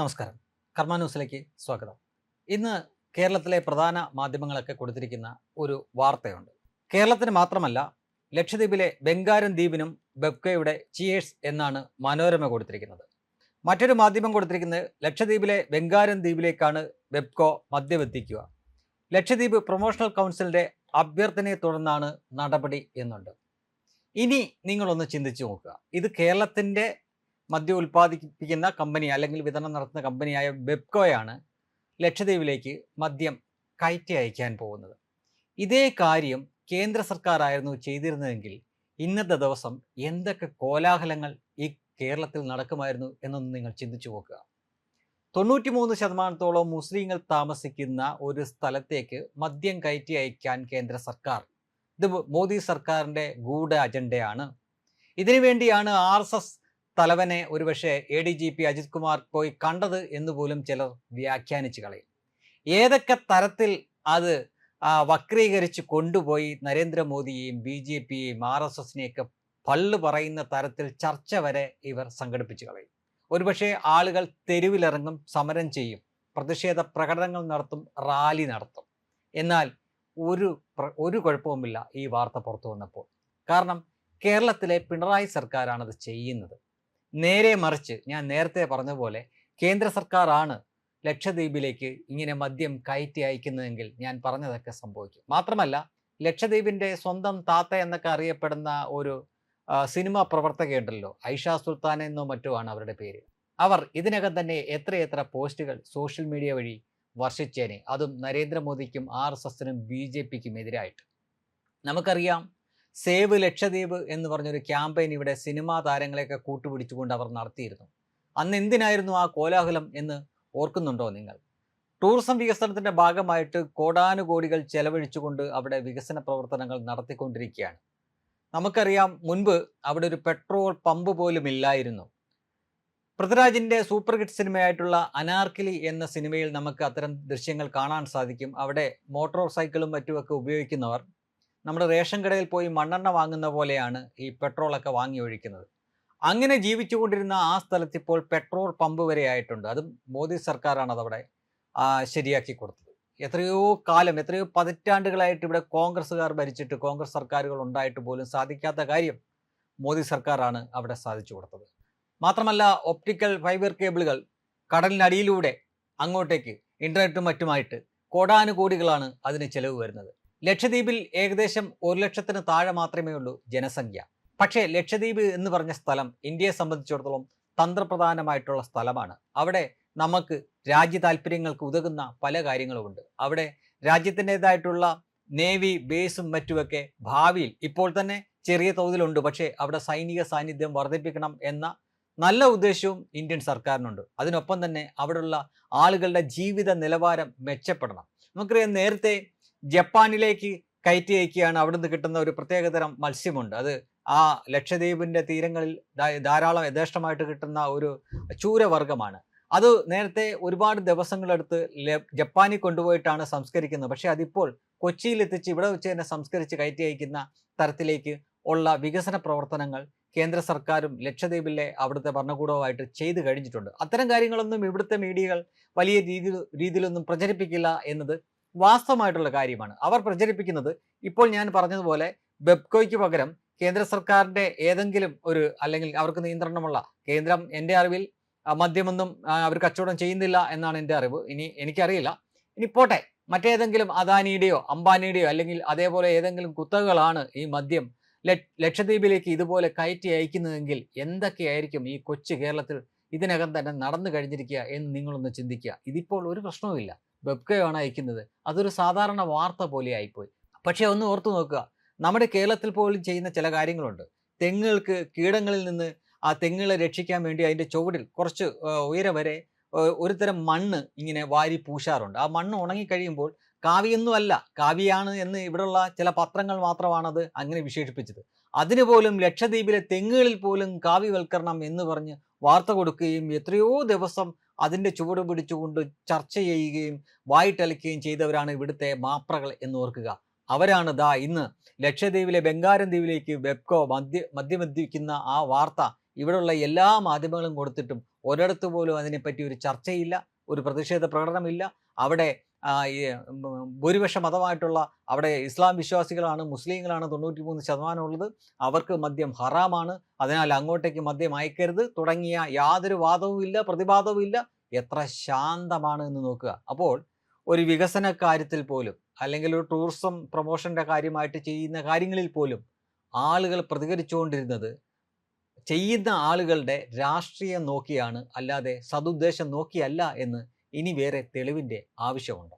നമസ്കാരം. കർമ്മ ന്യൂസിലേക്ക് സ്വാഗതം. ഇന്ന് കേരളത്തിലെ പ്രധാന മാധ്യമങ്ങളൊക്കെ കൊടുത്തിരിക്കുന്ന ഒരു വാർത്തയുണ്ട്. കേരളത്തിന് മാത്രമല്ല ലക്ഷദ്വീപിലെ ബംഗാരൻ ദ്വീപിനും ബെബ്കയുടെ ചിയേഴ്സ് എന്നാണ് മനോരമ കൊടുത്തിരിക്കുന്നത്. മറ്റൊരു മാധ്യമം കൊടുത്തിരിക്കുന്നത് ലക്ഷദ്വീപിലെ ബംഗാരൻ ദ്വീപിലേക്കാണ് ബെബ്കോ മദ്യമെത്തിക്കുക. ലക്ഷദ്വീപ് പ്രൊമോഷണൽ കൗൺസിലിന്റെ അഭ്യർത്ഥനയെ തുടർന്നാണ് നടപടി എന്നുണ്ട്. ഇനി നിങ്ങളൊന്ന് ചിന്തിച്ചു നോക്കുക. ഇത് കേരളത്തിന്റെ മദ്യം ഉൽപ്പാദിപ്പിക്കുന്ന കമ്പനി അല്ലെങ്കിൽ വിതരണം നടത്തുന്ന കമ്പനിയായ ബെപ്കോയാണ് ലക്ഷദ്വീപിലേക്ക് മദ്യം കയറ്റി അയക്കാൻ പോകുന്നത്. ഇതേ കാര്യം കേന്ദ്ര സർക്കാരായിരുന്നു ചെയ്തിരുന്നതെങ്കിൽ ഇന്നത്തെ ദിവസം എന്തൊക്കെ കോലാഹലങ്ങൾ ഈ കേരളത്തിൽ നടക്കുമായിരുന്നു എന്നൊന്ന് നിങ്ങൾ ചിന്തിച്ചു നോക്കുക. തൊണ്ണൂറ്റി മൂന്ന് ശതമാനത്തോളം മുസ്ലിങ്ങൾ താമസിക്കുന്ന ഒരു സ്ഥലത്തേക്ക് മദ്യം കയറ്റി അയക്കാൻ കേന്ദ്ര സർക്കാർ ഇത് മോദി സർക്കാരിന്റെ ഗൂഢ അജണ്ടയാണ്. ഇതിനുവേണ്ടിയാണ് ആർ എസ് എസ് തലവനെ ഒരുപക്ഷെ A D G P Ajith Kumar പോയി കണ്ടത് എന്ന് പോലും ചിലർ വ്യാഖ്യാനിച്ചു കളയും. ഏതൊക്കെ തരത്തിൽ അത് വക്രീകരിച്ച് കൊണ്ടുപോയി നരേന്ദ്രമോദിയെയും ബി ജെ പിയെയും ആർ എസ് എസിനെയൊക്കെ പള്ളു പറയുന്ന തരത്തിൽ ചർച്ച വരെ ഇവർ സംഘടിപ്പിച്ചു കളയും. ഒരുപക്ഷെ ആളുകൾ തെരുവിലിറങ്ങും സമരം ചെയ്യും പ്രതിഷേധ പ്രകടനങ്ങൾ നടത്തും റാലി നടത്തും. എന്നാൽ ഒരു ഒരു കുഴപ്പവുമില്ല ഈ വാർത്ത പുറത്തു വന്നപ്പോൾ. കാരണം കേരളത്തിലെ പിണറായി സർക്കാരാണത് ചെയ്യുന്നത്. നേരെ മറിച്ച് ഞാൻ നേരത്തെ പറഞ്ഞ പോലെ കേന്ദ്ര സർക്കാരാണ് ലക്ഷദ്വീപിലേക്ക് ഇങ്ങനെ മദ്യം കയറ്റി അയക്കുന്നതെങ്കിൽ ഞാൻ പറഞ്ഞതൊക്കെ സംഭവിക്കും. മാത്രമല്ല ലക്ഷദ്വീപിന്റെ സ്വന്തം താത്ത എന്നൊക്കെ അറിയപ്പെടുന്ന ഒരു സിനിമാ പ്രവർത്തകയുണ്ടല്ലോ ഐഷ സുൽത്താൻ എന്നോ മറ്റോ ആണ് അവരുടെ പേര്. അവർ ഇതിനകം തന്നെ എത്രയെത്ര പോസ്റ്റുകൾ സോഷ്യൽ മീഡിയ വഴി വർഷിച്ചേനെ. അതും നരേന്ദ്രമോദിക്കും ആർ എസ് എസിനും ബി ജെ പിക്കും എതിരായിട്ട്. നമുക്കറിയാം സേവ് ലക്ഷദ്വീപ് എന്ന് പറഞ്ഞൊരു ക്യാമ്പയിൻ ഇവിടെ സിനിമാ താരങ്ങളെയൊക്കെ കൂട്ടുപിടിച്ചുകൊണ്ട് അവർ നടത്തിയിരുന്നു. അന്ന് എന്തിനായിരുന്നു ആ കോലാഹലം എന്ന് ഓർക്കുന്നുണ്ടോ നിങ്ങൾ? ടൂറിസം വികസനത്തിന്റെ ഭാഗമായിട്ട് കോടാനുകോടികൾ ചെലവഴിച്ചുകൊണ്ട് അവിടെ വികസന പ്രവർത്തനങ്ങൾ നടത്തിക്കൊണ്ടിരിക്കുകയാണ്. നമുക്കറിയാം മുൻപ് അവിടെ ഒരു പെട്രോൾ പമ്പ് പോലും ഇല്ലായിരുന്നു. പൃഥ്വിരാജിന്റെ സൂപ്പർ ഹിറ്റ് സിനിമയായിട്ടുള്ള അനാർക്കിലി എന്ന സിനിമയിൽ നമുക്ക് അത്തരം ദൃശ്യങ്ങൾ കാണാൻ സാധിക്കും. അവിടെ മോട്ടോർ സൈക്കിളും മറ്റുമൊക്കെ ഉപയോഗിക്കുന്നവർ നമ്മുടെ റേഷൻ കടയിൽ പോയി മണ്ണെണ്ണ വാങ്ങുന്ന പോലെയാണ് ഈ പെട്രോളൊക്കെ വാങ്ങി ഒഴിക്കുന്നത്. അങ്ങനെ ജീവിച്ചുകൊണ്ടിരുന്ന ആ സ്ഥലത്ത് ഇപ്പോൾ പെട്രോൾ പമ്പ് വരെ ആയിട്ടുണ്ട്. അതും മോദി സർക്കാരാണ് അതവിടെ ശരിയാക്കി കൊടുത്തത്. എത്രയോ കാലം എത്രയോ പതിറ്റാണ്ടുകളായിട്ട് ഇവിടെ കോൺഗ്രസ്സുകാർ ഭരിച്ചിട്ട് കോൺഗ്രസ് സർക്കാരുകൾ ഉണ്ടായിട്ട് പോലും സാധിക്കാത്ത കാര്യം മോദി സർക്കാരാണ് അവിടെ സാധിച്ചു കൊടുത്തത്. മാത്രമല്ല ഒപ്റ്റിക്കൽ ഫൈബർ കേബിളുകൾ കടലിനടിയിലൂടെ അങ്ങോട്ടേക്ക് ഇന്റർനെറ്റും മറ്റുമായിട്ട് കോടാനുകോടികളാണ് അതിന് ചെലവ് വരുന്നത്. ലക്ഷദ്വീപിൽ ഏകദേശം ഒരു ലക്ഷത്തിന് താഴെ മാത്രമേ ഉള്ളൂ ജനസംഖ്യ. പക്ഷേ ലക്ഷദ്വീപ് എന്ന് പറഞ്ഞ സ്ഥലം ഇന്ത്യയെ സംബന്ധിച്ചിടത്തോളം തന്ത്രപ്രധാനമായിട്ടുള്ള സ്ഥലമാണ്. അവിടെ നമുക്ക് രാജ്യ താല്പര്യങ്ങൾക്ക് ഉതകുന്ന പല കാര്യങ്ങളുമുണ്ട്. അവിടെ രാജ്യത്തിന്റെതായിട്ടുള്ള നേവി ബേസും മറ്റുമൊക്കെ ഭാവിയിൽ ഇപ്പോൾ തന്നെ ചെറിയ തോതിലുണ്ട്. പക്ഷേ അവിടെ സൈനിക സാന്നിധ്യം വർദ്ധിപ്പിക്കണം എന്ന നല്ല ഉദ്ദേശവും ഇന്ത്യൻ സർക്കാരിനുണ്ട്. അതിനൊപ്പം തന്നെ അവിടെയുള്ള ആളുകളുടെ ജീവിത നിലവാരം മെച്ചപ്പെടണം. നമുക്കറിയാം നേരത്തെ ജപ്പാനിലേക്ക് കയറ്റി അയക്കുകയാണ് അവിടുന്ന് കിട്ടുന്ന ഒരു പ്രത്യേകതരം മത്സ്യമുണ്ട്. അത് ആ ലക്ഷദ്വീപിന്റെ തീരങ്ങളിൽ ധാരാളം യഥേഷ്ടമായിട്ട് കിട്ടുന്ന ഒരു ചൂരവർഗമാണ് അത് നേരത്തെ ഒരുപാട് ദിവസങ്ങളെടുത്ത് ജപ്പാനിൽ കൊണ്ടുപോയിട്ടാണ് സംസ്കരിക്കുന്നത്. പക്ഷേ അതിപ്പോൾ കൊച്ചിയിൽ എത്തിച്ച് ഇവിടെ വെച്ച് തന്നെ സംസ്കരിച്ച് കയറ്റി അയക്കുന്ന തരത്തിലേക്ക് ഉള്ള വികസന പ്രവർത്തനങ്ങൾ കേന്ദ്ര സർക്കാരും ലക്ഷദ്വീപിലെ അവിടുത്തെ ഭരണകൂടവുമായിട്ട് ചെയ്തു കഴിഞ്ഞിട്ടുണ്ട്. അത്തരം കാര്യങ്ങളൊന്നും ഇവിടുത്തെ മീഡിയകൾ വലിയ രീതിയിൽ രീതിയിലൊന്നും പ്രചരിപ്പിക്കില്ല എന്നത് വാസ്തവമായിട്ടുള്ള കാര്യമാണ്. അവർ പ്രചരിപ്പിക്കുന്നത് ഇപ്പോൾ ഞാൻ പറഞ്ഞതുപോലെ ബെബ്കോയ്ക്ക് പകരം കേന്ദ്ര സർക്കാരിന്റെ ഏതെങ്കിലും ഒരു അല്ലെങ്കിൽ അവർക്ക് നിയന്ത്രണമുള്ള കേന്ദ്രം എന്റെ അറിവിൽ മദ്യമൊന്നും അവർ കച്ചവടം ചെയ്യുന്നില്ല എന്നാണ് എന്റെ അറിവ്. ഇനി എനിക്കറിയില്ല. ഇനി പോട്ടെ. മറ്റേതെങ്കിലും അദാനിയുടെയോ അംബാനിയുടെയോ അല്ലെങ്കിൽ അതേപോലെ ഏതെങ്കിലും കുത്തകകളാണ് ഈ മദ്യം ലക്ഷദ്വീപിലേക്ക് ഇതുപോലെ കയറ്റി അയക്കുന്നതെങ്കിൽ എന്തൊക്കെയായിരിക്കും ഈ കൊച്ചു കേരളത്തിൽ ഇതിനകം തന്നെ നടന്നു കഴിഞ്ഞിരിക്കുക എന്ന് നിങ്ങളൊന്ന് ചിന്തിക്കുക. ഇതിപ്പോൾ ഒരു പ്രശ്നവുമില്ല. വെബ്കയാണ് അയക്കുന്നത്. അതൊരു സാധാരണ വാർത്ത പോലെ ആയിപ്പോയി. പക്ഷേ ഒന്ന് ഓർത്തു നോക്കുക. നമ്മുടെ കേരളത്തിൽ പോലും ചെയ്യുന്ന ചില കാര്യങ്ങളുണ്ട്. തെങ്ങുകൾക്ക് കീടങ്ങളിൽ നിന്ന് ആ തെങ്ങുകളെ രക്ഷിക്കാൻ വേണ്ടി അതിന്റെ ചുവടിൽ കുറച്ച് ഉയരം വരെ ഒരുതരം ഒരു തരം മണ്ണ് ഇങ്ങനെ വാരി പൂശാറുണ്ട്. ആ മണ്ണ് ഉണങ്ങിക്കഴിയുമ്പോൾ കാവിയൊന്നുമല്ല കാവിയാണ് എന്ന് ഇവിടെയുള്ള ചില പത്രങ്ങൾ മാത്രമാണത് അങ്ങനെ വിശേഷിപ്പിച്ചത്. അതിന് പോലും ലക്ഷദ്വീപിലെ തെങ്ങുകളിൽ പോലും കാവ്യവൽക്കരണം എന്ന് പറഞ്ഞ് വാർത്ത കൊടുക്കുകയും എത്രയോ ദിവസം അതിന്റെ ചുവട് പിടിച്ചുകൊണ്ട് ചർച്ച ചെയ്യുകയും വായിട്ടലക്കുകയും ചെയ്തവരാണ് ഇവിടുത്തെ മാപ്രകൾ എന്ന് ഓർക്കുക. അവരാണ് ദാ ഇന്ന് ലക്ഷദ്വീപിലെ ബംഗാരം ദ്വീപിലേക്ക് വെബ്കോ മദ്യ മദ്യമദ്യിക്കുന്ന ആ വാർത്ത ഇവിടെയുള്ള എല്ലാ മാധ്യമങ്ങളും കൊടുത്തിട്ടും ഒരിടത്തു പോലും അതിനെപ്പറ്റി ഒരു ചർച്ചയില്ല ഒരു പ്രതിഷേധ പ്രകടനമില്ല. അവിടെ ഭൂരിപക്ഷ മതമായിട്ടുള്ള അവിടെ ഇസ്ലാം വിശ്വാസികളാണ് മുസ്ലിങ്ങളാണ് തൊണ്ണൂറ്റി മൂന്ന് ശതമാനം ഉള്ളത്. അവർക്ക് മദ്യം ഹറാമാണ്. അതിനാൽ അങ്ങോട്ടേക്ക് മദ്യം അയക്കരുത്. തുടങ്ങിയ യാതൊരു വാദവും ഇല്ല പ്രതിവാദവും ഇല്ല. എത്ര ശാന്തമാണ് എന്ന് നോക്കുക. അപ്പോൾ ഒരു വികസന കാര്യത്തിൽ പോലും അല്ലെങ്കിൽ ഒരു ടൂറിസം പ്രൊമോഷന്റെ കാര്യമായിട്ട് ചെയ്യുന്ന കാര്യങ്ങളിൽ പോലും ആളുകൾ പ്രതികരിച്ചുകൊണ്ടിരുന്നത് ചെയ്യുന്ന ആളുകളുടെ രാഷ്ട്രീയം നോക്കിയാണ് അല്ലാതെ സതുദ്ദേശം നോക്കിയല്ല എന്ന് ഇനി വേറെ തെളിവിന്റെ ആവശ്യമുണ്ട്.